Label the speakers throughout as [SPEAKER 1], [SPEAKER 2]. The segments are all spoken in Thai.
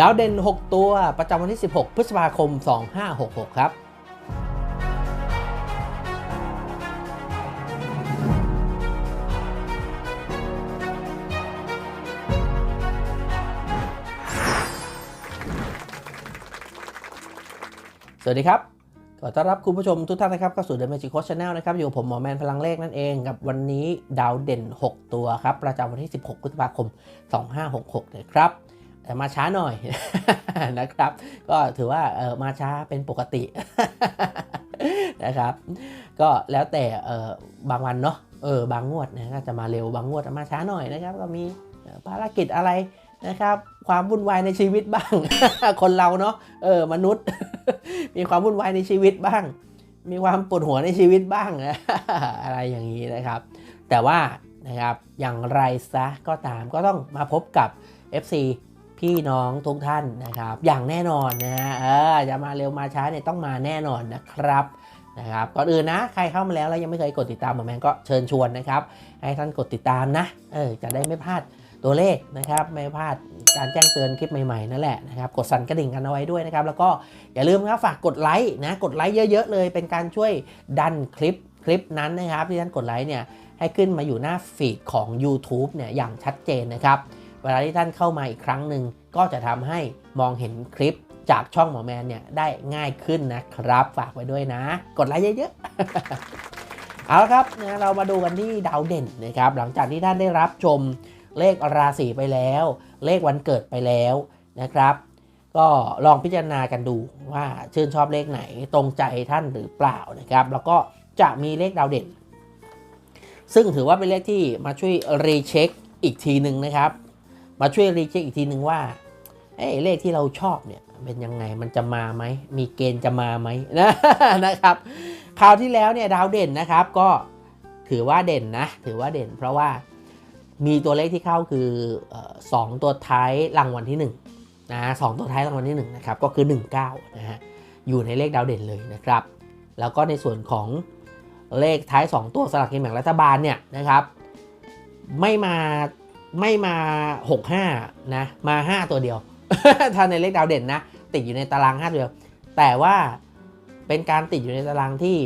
[SPEAKER 1] ดาวเด่น 6 ตัวประจำวันที่ 16 พฤษภาคม 2566 ครับสวัสดีครับ ขอต้อนรับคุณผู้ชมทุกท่านนะครับเข้าสู่ The Magic Coach Channel นะครับ อยู่ผมหมอแมนพลังเลขนั่นเอง กับวันนี้ดาวเด่น 6 ตัวครับ ประจำวันที่ 16 พฤษภาคม 2566 นะครับ มาช้าหน่อยนะครับ ก็ถือว่าเออมาช้าเป็นปกตินะครับ ก็แล้วแต่เออบางวันเนาะเออบางงวดนะก็จะมาเร็วบางงวดมาช้าหน่อยนะครับ ก็มีภารกิจอะไรนะครับ ความวุ่นวายในชีวิตบ้าง คนเราเนาะเออมนุษย์ มีความวุ่นวายในชีวิตบ้าง มีความปวดหัวในชีวิตบ้างอะไรอย่างนี้นะครับ แต่ว่านะครับอย่างไรซะก็ตามก็ต้องมาพบกับ FC พี่น้องทุกท่านนะครับ อย่างแน่นอนนะฮะเออจะมาเร็วมาช้าเนี่ยต้องมาแน่นอนนะครับนะครับก่อนอื่นนะใครเข้ามาแล้วแล้วยังไม่เคยกดติดตามหมอแมนก็เชิญชวนนะครับ ให้ท่านกดติดตามนะเออจะได้ไม่พลาดตัวเลขนะครับไม่พลาดการแจ้งเตือนคลิปใหม่ๆนั่นแหละนะครับกดสั่นกระดิ่งกันเอาไว้ด้วยนะครับ แล้วก็อย่าลืมนะฝากกดไลค์นะกดไลค์เยอะๆเลย เป็นการช่วยดันคลิปคลิปนั้นนะครับที่ท่านกดไลค์เนี่ยให้ขึ้นมาอยู่หน้าฟีดของ YouTube เนี่ยอย่างชัดเจนนะครับ วลาที่ท่านเข้ามาอีกครั้งหนึ่งก็จะทำให้มองเห็นคลิปจากช่องหมอแมนเนี่ยได้ง่ายขึ้นนะครับ ฝากไว้ด้วยนะ กดไลค์เยอะๆ เอาละครับนะเรามาดูกันที่ดาวเด่นนะครับหลังจากที่ท่านได้รับชมเลขราศีไปแล้ว เลขวันเกิดไปแล้วนะครับ ก็ลองพิจารณากันดูว่าชื่นชอบเลขไหนตรงใจท่านหรือเปล่านะครับ แล้วก็จะมีเลขดาวเด่น ซึ่งถือว่าเป็นเลขที่มาช่วยรีเช็คอีกทีหนึ่งนะครับ มาช่วยรีเช็คอีกทีหนึ่งว่าเอ้เลขที่เราชอบเนี่ยเป็นยังไงมันจะมาไหม มีเกณฑ์จะมาไหมนะนะครับคราวที่แล้วเนี่ยดาวเด่นนะครับก็ถือว่าเด่นนะ ถือว่าเด่น เพราะว่ามีตัวเลขที่เข้าคือเออสองตัวท้ายรางวัลที่1นะสองตัวท้ายรางวัลที่1นะครับก็คือ 19นะฮะอยู่ในเลขดาวเด่นเลยนะครับ แล้วก็ในส่วนของเลขท้าย 2 ตัวสลากกินแบ่งรัฐบาลเนี่ยนะครับ ไม่มา ไม่มา 65 นะ มา 5 ตัวเดียว ถ้าในเลขดาวเด่นนะ ติดอยู่ในตาราง 5 ตัวเดียว แต่ว่าเป็นการติดอยู่ในตารางที่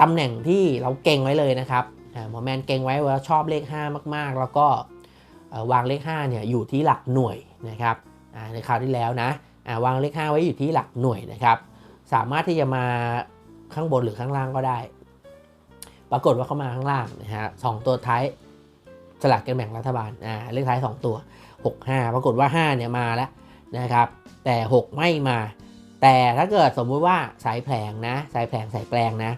[SPEAKER 1] ตำแหน่งที่เราเก่งไว้เลยนะครับหมอแมนเก่งไว้ว่าชอบเลข 5 มาก ๆ แล้วก็วางเลข5เนี่ยอยู่ที่หลักหน่วยนะครับในคราวที่แล้วนะวางเลข 5 ไว้อยู่ที่หลักหน่วยนะครับ สามารถที่จะมาข้างบนหรือข้างล่างก็ได้ ปรากฏว่าเขามาข้างล่างนะฮะสองตัวท้าย สลากกินแบ่งรัฐบาลอ่าเลขท้าย 2 ตัว 6 5 ปรากฏว่า 5 เนี่ยมาแล้วนะครับ แต่ 6 ไม่มา แต่ถ้าเกิดสมมุติว่าสายแผลงนะ สายแผลงสายแปลงนะ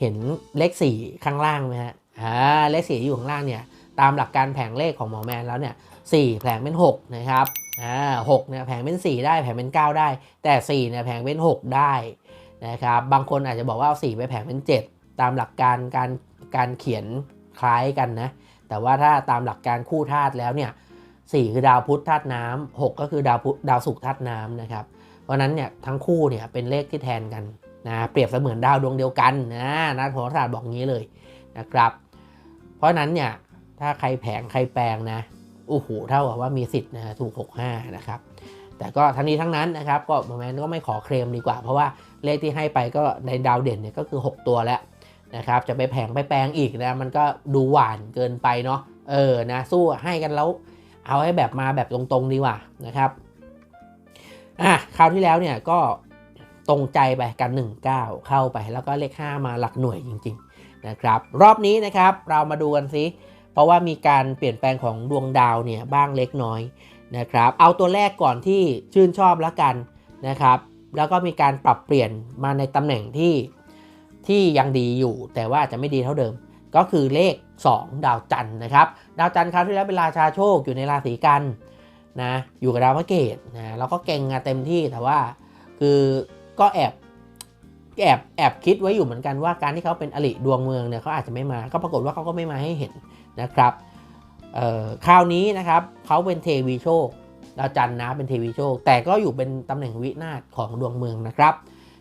[SPEAKER 1] เห็นเลข 4 ข้างล่างไหมฮะอ่าเลข4ที่อยู่ข้างล่างเนี่ย ตามหลักการแผงเลขของหมอแมนแล้วเนี่ย4แผงเป็น 6 นะครับอ่า6เนี่ยแผงเป็น 4 ได้แผงเป็น 9 ได้ แต่ 4 เนี่ยแผงเป็น 6 ได้นะครับ บางคนอาจจะบอกว่าเอา4ไปแผงเป็น 7 ตามหลักการการการเขียนคล้ายกันนะ แต่ว่าถ้าตามหลักการคู่ธาตุแล้วเนี่ย4คือดาวพุธธาตุน้ำ6ก็คือดาวพุธดาวศุกร์ธาตุน้ำนะครับ เพราะนั้นเนี่ยทั้งคู่เนี่ยเป็นเลขที่แทนกันนะเปรียบเสมือนดาวดวงเดียวกันนะนักโหราศาสตร์บอกงี้เลยนะครับ เพราะฉะนั้นเนี่ยถ้าใครแผงใครแปลงนะโอ้โหเท่ากับว่ามีสิทธิ์นะถูก 65 นะครับ แต่ก็ทั้งนี้ทั้งนั้นนะครับ ก็โมเมนต์ก็ไม่ขอเคลมดีกว่า เพราะว่าเลขที่ให้ไปก็ในดาวเด่นเนี่ยก็คือ 6 ตัวแล้ว นะครับจะไปแผงไปแปลงอีกนะมันก็ดูหวานเกินไปเนาะเออนะสู้ให้กันแล้ว เอาให้แบบมาแบบตรงๆดีกว่านะครับอะคราวที่แล้วเนี่ยก็ตรงใจไปกัน 19 เข้าไปแล้วก็เลข 5 มาหลักหน่วยจริงๆนะครับรอบนี้นะครับเรามาดูกันซิเพราะว่ามีการเปลี่ยนแปลงของดวงดาวเนี่ยบ้างเล็กน้อยนะครับเอาตัวแรกก่อนที่ชื่นชอบแล้วกันนะครับ แล้วก็มีการปรับเปลี่ยนมาในตำแหน่งที่ ที่ยังดีอยู่ แต่ว่าจะไม่ดีเท่าเดิม ก็คือเลข 2 ดาวจันทร์นะครับ ดาวจันทร์คราวที่แล้วเป็นราชาโชคอยู่ในราศีกันนะอยู่กับดาวพระเกตนะแล้วก็เก่งอะเต็มที่แต่ว่าคือก็แอบแอบแอบคิดไว้อยู่เหมือนกันว่าการที่เขาเป็นอลิดวงเมืองเนี่ยเขาอาจจะไม่มา ก็ปรากฏว่าเขาก็ไม่มาให้เห็นนะครับคราวนี้นะครับเขาเป็นเทวีโชคดาวจันทร์นะเป็นเทวีโชค แต่ก็อยู่เป็นตำแหน่งวินาศของดวงเมืองนะครับ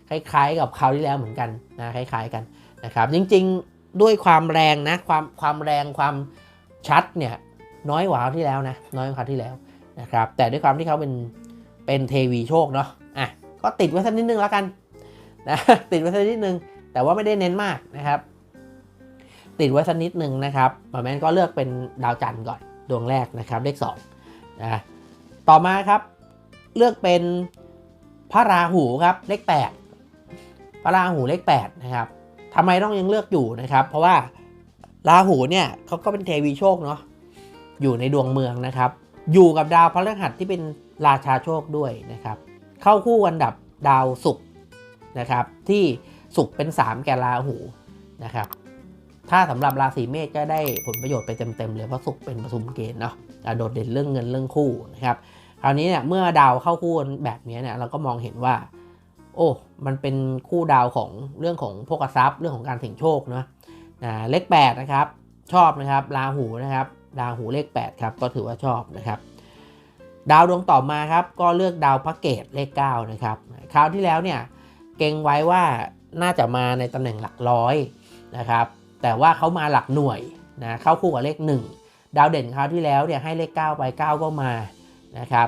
[SPEAKER 1] คล้ายๆ กับคราวที่แล้วเหมือนกันนะคล้าย ๆกันนะครับ จริงๆด้วยความแรงนะความความแรงความชัดเนี่ยน้อยกว่าคราวที่แล้วนะน้อยกว่าคราวที่แล้วนะครับ แต่ด้วยความที่เขาเป็นเป็นเทวีโชคเนาะอะก็ติดไว้สักนิดนึงแล้วกันนะติดไว้สักนิดนึง แต่ว่าไม่ได้เน้นมากนะครับ ติดไว้สักนิดนึงนะครับหมอแมนก็เลือกเป็นดาวจันทร์ก่อนดวงแรกนะครับ เลข2นะต่อมาครับ เลือกเป็นพระราหูครับ เลข8 พระราหูเลข8นะครับทำไมต้องยังเลือกอยู่นะครับ เพราะว่าราหูเนี่ยเขาก็เป็นเทวีโชคเนาะอยู่ในดวงเมืองนะครับ อยู่กับดาวพฤหัสที่เป็นราชาโชคด้วยนะครับ เข้าคู่อันดับดาวศุกร์นะครับ ที่ศุกร์เป็น 3 แก่ราหูนะครับ ถ้าสำหรับราศีเมษก็ได้ผลประโยชน์ไปเต็มๆเลยเพราะศุกร์เป็นประทุมเกณฑ์เนาะะโดดเด่นเรื่องเงินเรื่องคู่นะครับคราวนี้เนี่ยเมื่อดาวเข้าคู่แบบนี้เนี่ยเราก็มองเห็นว่า โอ้มันเป็นคู่ดาวของเรื่องของโภคทรัพย์เรื่องของการเสี่ยงโชคเนาะนะเลข8นะครับชอบนะครับราหูนะครับราหูเลข8ครับก็ถือว่าชอบนะครับ ดาวดวงต่อมาครับก็เลือกดาวพระเกตเลข9นะครับคราวที่แล้วเนี่ยเก่งไว้ว่าน่าจะมาในตำแหน่งหลักร้อยนะครับแต่ว่าเขามาหลักหน่วยนะเข้าคู่กับเลข 1 ดาวเด่นคราวที่แล้วเนี่ยให้เลข 9 ไป 9 ก็มานะครับ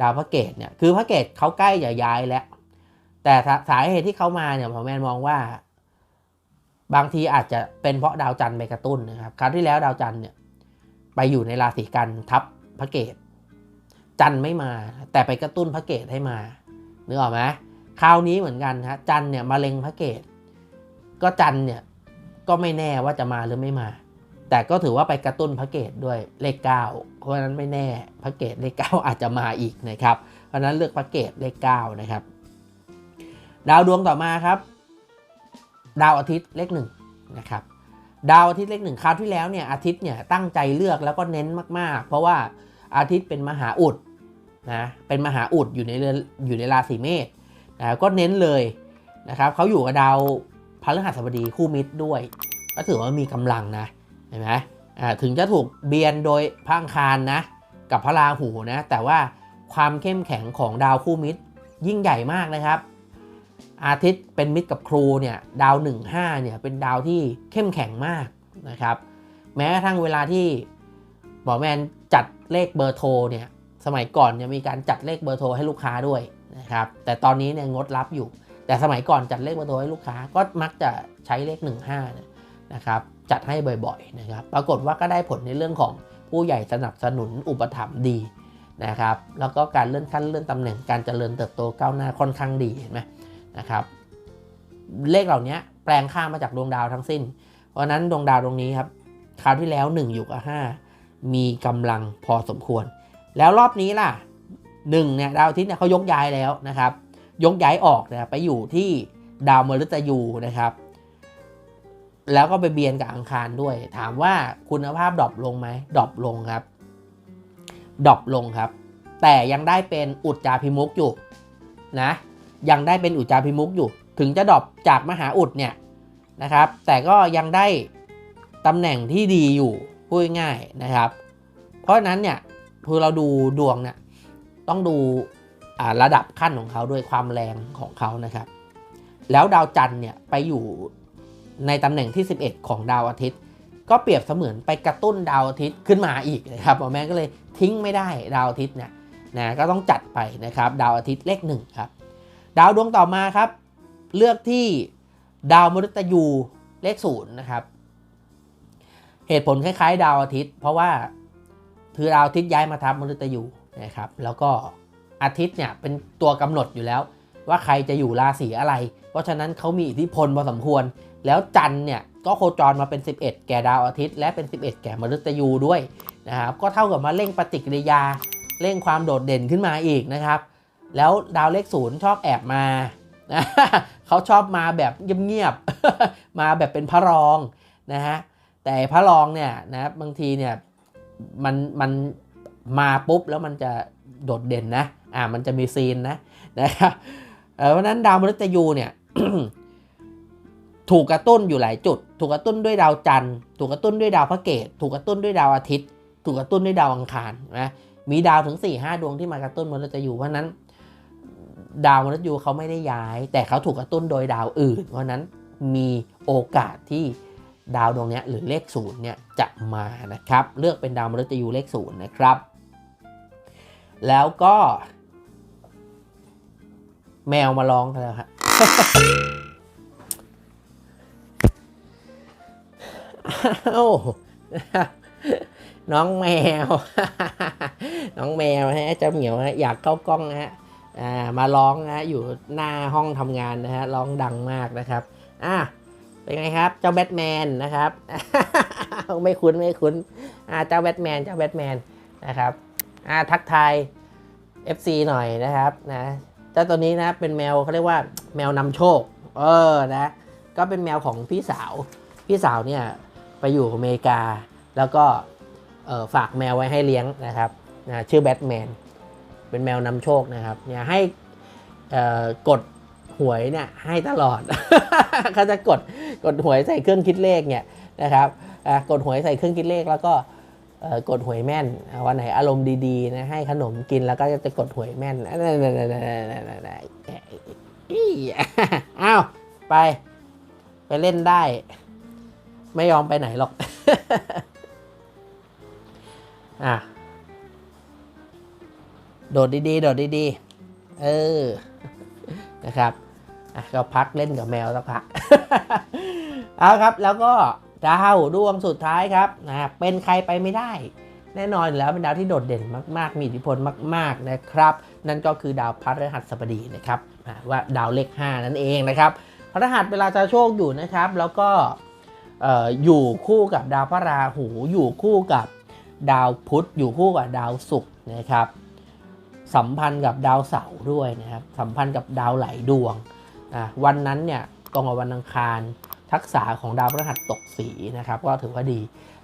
[SPEAKER 1] ดาวพระเกตเนี่ยคือพระเกตเขาใกล้จะย้ายแล้ว แต่สาเหตุที่เขามาเนี่ยผมแมนมองว่า บางทีอาจจะเป็นเพราะดาวจันทร์ไปกระตุ้นนะครับคราวที่แล้วดาวจันทร์เนี่ยไปอยู่ในราศีกันทับพระเกตจันทร์ไม่มา แต่ไปกระตุ้นพระเกตให้มานึกออกไหมคราวนี้เหมือนกันฮะจันทร์เนี่ยมาเล็งพระเกตก็จันทร์เนี่ยก็ไม่แน่ว่าจะมาหรือไม่มา แต่ก็ถือว่าไปกระตุ้นพระเกตด้วยเลข9เพราะนั้นไม่แน่พระเกตเลข9อาจจะมาอีกนะครับ เพราะนั้นเลือกพระเกตเลข9นะครับ ดาวดวงต่อมาครับ ดาวอาทิตย์เลขหนึ่งนะครับดาวอาทิตย์เลขหนึ่งคราวที่แล้วเนี่ยอาทิตย์เนี่ยตั้งใจเลือกแล้วก็เน้นมากๆ เพราะว่าอาทิตย์เป็นมหาอุดนะเป็นมหาอุดอยู่ในเรือนอยู่ในราศีเมษนะก็เน้นเลยนะครับเขาอยู่กับดาวพฤหัสบดีคู่มิตรด้วย ก็ถือว่ามีกำลังนะเห็นไหมอ่าถึงจะถูกเบียนโดยพระอังคารนะกับพระราหูนะแต่ว่าความเข้มแข็งของดาวคู่มิตรยิ่งใหญ่มากนะครับ อาทิตย์เป็นมิตรกับครูเนี่ยดาว 15เนี่ยเป็นดาวที่เข้มแข็งมากนะครับแม้กระทั่งเวลาที่หมอแมนจัดเลขเบอร์โทรเนี่ยสมัยก่อนเนี่ยมีการจัดเลขเบอร์โทรให้ลูกค้าด้วยนะครับแต่ตอนนี้เนี่ยงดรับอยู่ แต่สมัยก่อนจัดเลขเบอร์โทรให้ลูกค้าก็มักจะใช้เลข 15เนี่ยนะครับจัดให้บ่อยๆนะครับปรากฏว่าก็ได้ผลในเรื่องของผู้ใหญ่สนับสนุนอุปถัมภ์ดีนะครับแล้วก็การเลื่อนขั้นเลื่อนตำแหน่งการเจริญเติบโตก้าวหน้าค่อนข้างดีเห็นไหม นะครับ เลขเหล่านี้แปลงค่ามาจากดวงดาวทั้งสิ้น เพราะนั้นดวงดาวดวงนี้ครับคราวที่แล้ว 1 อยู่กับ 5 มีกำลังพอสมควร แล้วรอบนี้ล่ะ1เนี่ยดาวอาทิตย์เนี่ยเขายกย้ายแล้วนะครับ ยกย้ายออกนะไปอยู่ที่ดาวมฤตยูนะครับ แล้วก็ไปเบียนกับอังคารด้วย ถามว่าคุณภาพดรอปลงไหมดรอปลงครับดรอปลงครับ แต่ยังได้เป็นอุจจาพิมุกอยู่นะ ยังได้เป็นอุจจาพิมุกอยู่ ถึงจะดรอปจากมหาอุดเนี่ยนะครับ แต่ก็ยังได้ตำแหน่งที่ดีอยู่พูดง่ายนะครับ เพราะฉะนั้นเนี่ยคือเราดูดวงเนี่ยต้องดูระดับขั้นของเขาด้วยความแรงของเขานะครับ แล้วดาวจันทร์เนี่ยไปอยู่ในตำแหน่งที่ 11 ของดาวอาทิตย์ ก็เปรียบเสมือนไปกระตุ้นดาวอาทิตย์ขึ้นมาอีกนะครับหมอแม่ก็เลยทิ้งไม่ได้ดาวอาทิตย์เนี่ยนะก็ต้องจัดไปนะครับ ดาวอาทิตย์เลขหนึ่งครับ ดาวดวงต่อมาครับ เลือกที่ดาวมฤตยูเลขศูนย์นะครับ เหตุผลคล้ายๆ ดาวอาทิตย์ เพราะว่าคือดาวอาทิตย์ย้ายมาทับมฤตยูนะครับ แล้วก็อาทิตย์เนี่ยเป็นตัวกำหนดอยู่แล้ว ว่าใครจะอยู่ราศีอะไร เพราะฉะนั้นเขามีอิทธิพลพอสมควร แล้วจันเนี่ยก็โคจรมาเป็น 11 แก่ดาวอาทิตย์ และเป็น 11 แก่มฤตยูด้วยนะครับ ก็เท่ากับมาเร่งปฏิกิริยาเร่งความโดดเด่นขึ้นมาอีกนะครับ แล้วดาวเลขศูนย์ชอบแอบมานะเขาชอบมาแบบเงียบๆมาแบบเป็นพระรองนะฮะแต่พระรองเนี่ยนะบางทีเนี่ยมันมันมาปุ๊บแล้วมันจะโดดเด่นนะอ่ามันจะมีซีนนะนะครับเพราะนั้นดาวมฤตยูเนี่ยถูกกระตุ้นอยู่หลายจุด ถูกกระตุ้นด้วยดาวจันทร์ ถูกกระตุ้นด้วยดาวพระเกตถูกกระตุ้นด้วยดาวอาทิตย์ ถูกกระตุ้นด้วยดาวอังคารนะมีดาวถึง4ี่ห้าดวงที่มากระตุ้นมฤตยูเพราะนั้น ดาวมฤตยูเขาไม่ได้ย้าย แต่เขาถูกกระตุ้นโดยดาวอื่น เพราะนั้นมีโอกาสที่ดาวดวงนี้หรือเลขศูนย์เนี่ยจะมานะครับ เลือกเป็นดาวมฤตยูเลขศูนย์นะครับ แล้วก็ แมวมาร้องกันแล้วครับอ้น้องแมว น้องแมวฮะเจ้าเหมียวฮะอยากเข้ากล้องฮะ มาร้องนะฮะอยู่หน้าห้องทำงานนะฮะร้องดังมากนะครับอะเป็นไงครับ เจ้าแบทแมนนะครับ ไม่คุ้นไม่คุ้นอ่าเจ้าแบทแมนเจ้าแบทแมนนะครับอ่าทักทาย FC หน่อยนะครับนะเจ้าตัวนี้นะเป็นแมวเขาเรียกว่าแมวนำโชค เออนะก็เป็นแมวของพี่สาว พี่สาวเนี่ยไปอยู่อเมริกา แล้วก็ฝากแมวไว้ให้เลี้ยงนะครับนะชื่อแบทแมน เป็นแมวนำโชคนะครับเนี่ยให้กดหวยเนี่ยให้ตลอดเขาจะกดกดหวยใส่เครื่องคิดเลขเนี่ยนะครับกดหวยใส่เครื่องคิดเลขแล้วก็กดหวยแม่นวันไหนอารมณ์ดีๆนะให้ขนมกินแล้วก็จะกดหวยแม่นอ้าวไป ไปเล่นได้ ไม่ยอมไปไหนหรอก อะ โดดดีๆ โดดดีๆ เออ นะครับก็พักเล่นกับแมวสักพัก เอาครับ แล้วก็ดาวดวงสุดท้ายครับนะเป็นใครไปไม่ได้ แน่นอนแล้วเป็นดาวที่โดดเด่นมาก ๆ มีอิทธิพลมาก ๆ นะครับ นั่นก็คือดาวพฤหัสบดีนะครับ ว่าดาวเลข 5 นั่นเองนะครับพฤหัสเวลาจะโชคอยู่นะครับ แล้วก็เอ่ออยู่คู่กับดาวพระราหู อยู่คู่กับดาวพุธ อยู่คู่กับดาวศุกร์นะครับ สัมพันธ์กับดาวเสาร์ด้วยนะครับสัมพันธ์กับดาวไหลายดวงอะวันนั้นเนี่ยตรงกับวันอังคารทักษะของดาวพฤหัสตกสีนะครับก็ถือว่าดี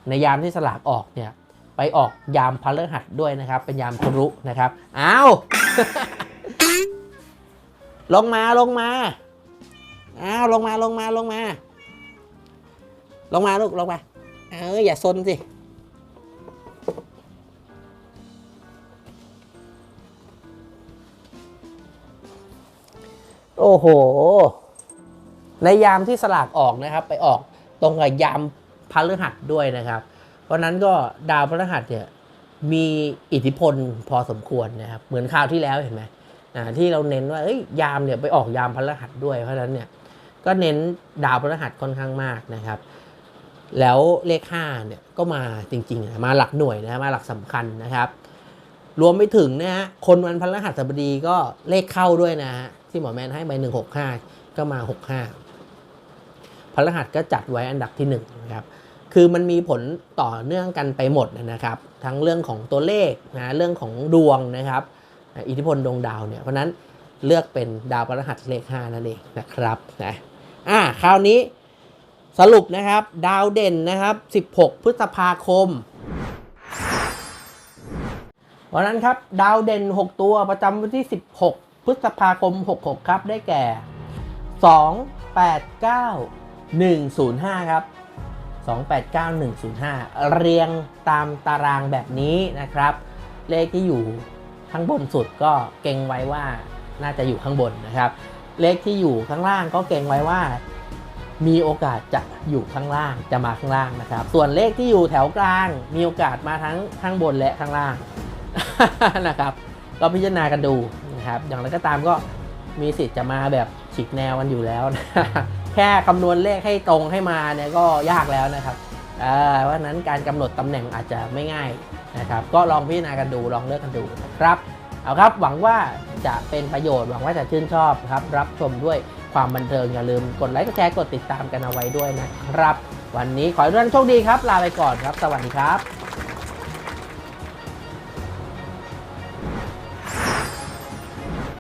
[SPEAKER 1] ในยามที่สลากออกเนี่ยไปออกยามพฤหัสด้วยนะครับ เป็นยามครุนะครับอ้าวลงมาลงมาอ้าวลงมาลงมาลงมา ลงมาลูกลงมาเอออย่าซนสิ โอ้โห ในยามที่สลากออกนะครับ ไปออกตรงกับยามพฤหัสด้วยนะครับ เพราะนั้นก็ดาวพฤหัสเนี่ยมีอิทธิพลพอสมควรนะครับ เหมือนคราวที่แล้วเห็นไหมอ่าที่เราเน้นว่าเอ้ยยามเนี่ยไปออกยามพฤหัสด้วย เพราะนั้นเนี่ยก็เน้นดาวพฤหัสค่อนข้างมากนะครับ แล้วเลข5เนี่ยก็มาจริงๆนะมาหลักหน่วยนะมาหลักสำคัญนะครับ รวมไปถึงนะฮะคนวันพฤหัสบดีก็เลขเข้าด้วยนะฮะ ที่หมอแมนให้ไปหนึ่งหกห้าก็มาหกห้าพฤหัสก็จัดไว้อันดับที่หนึ่งนะครับคือมันมีผลต่อเนื่องกันไปหมดนะครับ ทั้งเรื่องของตัวเลขนะเรื่องของดวงนะครับ อิทธิพลดวงดาวเนี่ยเพราะนั้นเลือกเป็นดาวพฤหัสเลข5นั่นเองนะครับนะอ่าคราวนี้สรุปนะครับ ดาวเด่นนะครับ 16 พฤษภาคมวันนั้นครับ ดาวเด่น 6 ตัวประจำวันที่ 16 พฤษภาคม 66 ครับ ได้แก่ 2 8 9 105 ครับ 289105 เรียงตามตารางแบบนี้นะครับ เลขที่อยู่ข้างบนสุดก็เก่งไว้ว่าน่าจะอยู่ข้างบนนะครับ เลขที่อยู่ข้างล่างก็เก่งไว้ว่า มีโอกาสจะอยู่ข้างล่างจะมาข้างล่างนะครับ ส่วนเลขที่อยู่แถวกลาง มีโอกาสมาทั้งข้างบนและข้างล่างนะครับ ก็พิจารณากันดู นะครับ อย่างไรก็ตามก็มีสิทธิ์จะมาแบบฉีกแนวกันอยู่แล้วนะแค่คำนวณเลขให้ตรงให้มาเนี่ยก็ยากแล้วนะครับเอ่อเพราะฉะนั้นการกำหนดตำแหน่งอาจจะไม่ง่ายนะครับ ก็ลองพิจารณากันดูลองเลือกกันดูนะครับเอาครับหวังว่าจะเป็นประโยชน์หวังว่าจะชื่นชอบครับ รับชมด้วยความบันเทิงอย่าลืมกดไลค์กดแชร์กดติดตามกันเอาไว้ด้วยนะครับ วันนี้ขอให้ทุกท่านโชคดีครับ ลาไปก่อนครับ สวัสดีครับ